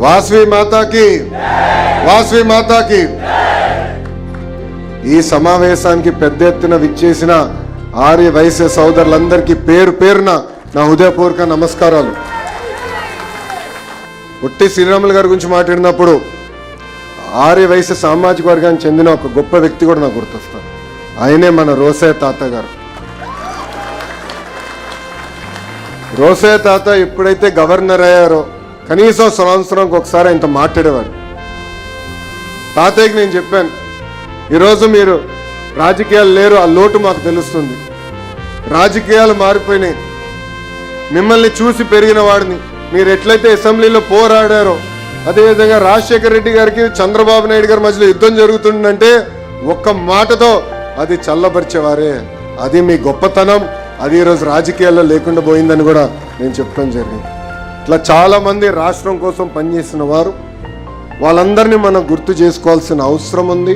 వాస్వి మాతాకి. వాస్వి మాతాకి. ఈ సమావేశానికి పెద్ద ఎత్తున విచ్చేసిన ఆర్య వైశ్య సోదరులందరికీ పేరు పేరున నా హృదయపూర్వక నమస్కారాలు. ఉట్టి శ్రీరాములు గారి గురించి మాట్లాడినప్పుడు ఆర్య వైశ్య సామాజిక వర్గానికి చెందిన ఒక గొప్ప వ్యక్తి కూడా నాకు గుర్తొస్తారు ఆయనే మన రోసే తాత గారు. రోసే తాత ఎప్పుడైతే గవర్నర్ అయ్యారో కనీసం సంవత్సరానికి ఒకసారి ఆయనతో మాట్లాడేవారు. తాతయ్యకి నేను చెప్పాను ఈరోజు మీరు రాజకీయాలు లేరు ఆ లోటు మాకు తెలుస్తుంది. రాజకీయాలు మారిపోయినాయి. మిమ్మల్ని చూసి పెరిగిన వాడిని మీరు ఎట్లయితే అసెంబ్లీలో పోరాడారో అదేవిధంగా రాజశేఖర రెడ్డి గారికి చంద్రబాబు నాయుడు గారి మధ్యలో యుద్ధం జరుగుతుందంటే ఒక్క మాటతో అది చల్లబరిచేవారే. అది మీ గొప్పతనం. అది ఈరోజు రాజకీయాల్లో లేకుండా పోయిందని కూడా నేను చెప్పడం జరిగింది. ఇట్లా చాలామంది రాష్ట్రం కోసం పనిచేసిన వారు వాళ్ళందరినీ మనం గుర్తు చేసుకోవాల్సిన అవసరం ఉంది.